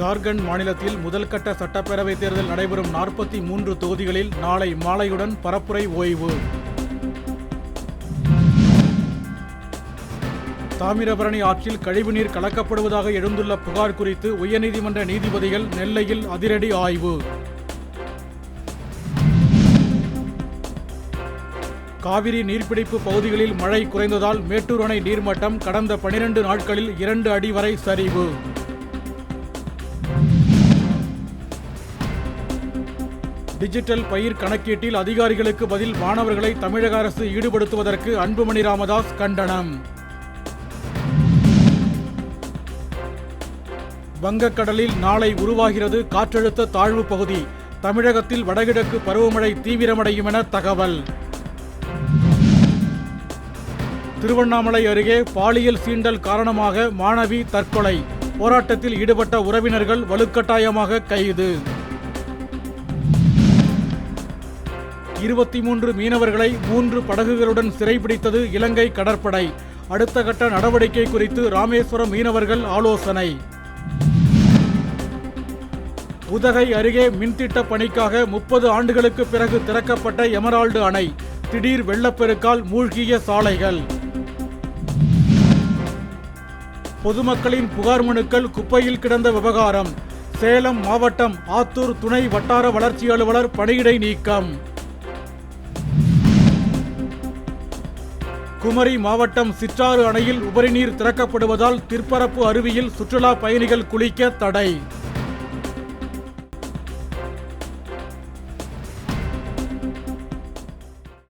ஜார்க்கண்ட் மாநிலத்தில் முதல்கட்ட சட்டப்பேரவைத் தேர்தல் நடைபெறும் நாற்பத்தி மூன்று தொகுதிகளில் நாளை மாலையுடன் பரப்புரை ஓய்வு. தாமிரபரணி ஆற்றில் கழிவுநீர் கலக்கப்படுவதாக எழுந்துள்ள புகார் குறித்து உயர்நீதிமன்ற நீதிபதிகள் நெல்லையில் அதிரடி ஆய்வு. காவிரி நீர்பிடிப்பு பகுதிகளில் மழை குறைந்ததால் மேட்டூர் அணை நீர்மட்டம் கடந்த பனிரெண்டு நாட்களில் இரண்டு அடி வரை சரிவு. டிஜிட்டல் பயிர் கணக்கீட்டில் அதிகாரிகளுக்கு பதில் மாணவர்களை தமிழக அரசு ஈடுபடுத்துவதற்கு அன்புமணி ராமதாஸ் கண்டனம். வங்கக்கடலில் நாளை உருவாகிறது காற்றழுத்த தாழ்வு பகுதி. தமிழகத்தில் வடகிழக்கு பருவமழை தீவிரமடையும் என தகவல். திருவண்ணாமலை அருகே பாலியல் சீண்டல் காரணமாக மாணவி தற்கொலை. போராட்டத்தில் ஈடுபட்ட உறவினர்கள் வலுக்கட்டாயமாக கைது. இருபத்தி மூன்று மீனவர்களை மூன்று படகுகளுடன் சிறைபிடித்தது இலங்கை கடற்படை. அடுத்த கட்ட நடவடிக்கை குறித்து ராமேஸ்வரம் மீனவர்கள் ஆலோசனை. உதகை அருகே மின்திட்ட பணிக்காக முப்பது ஆண்டுகளுக்கு பிறகு திறக்கப்பட்ட எமரால்டு அணை. திடீர் வெள்ளப்பெருக்கால் மூழ்கிய சாலைகள். பொதுமக்களின் புகார் மனுக்கள் குப்பையில் கிடந்த விவகாரம். சேலம் மாவட்டம் ஆத்தூர் துணை வட்டார வளர்ச்சி அலுவலர் பணியிடை நீக்கம். குமரி மாவட்டம் சிற்றாறு அணையில் உபரிநீர் திறக்கப்படுவதால் திற்பரப்பு அருவியில் சுற்றுலா பயணிகள் குளிக்க தடை.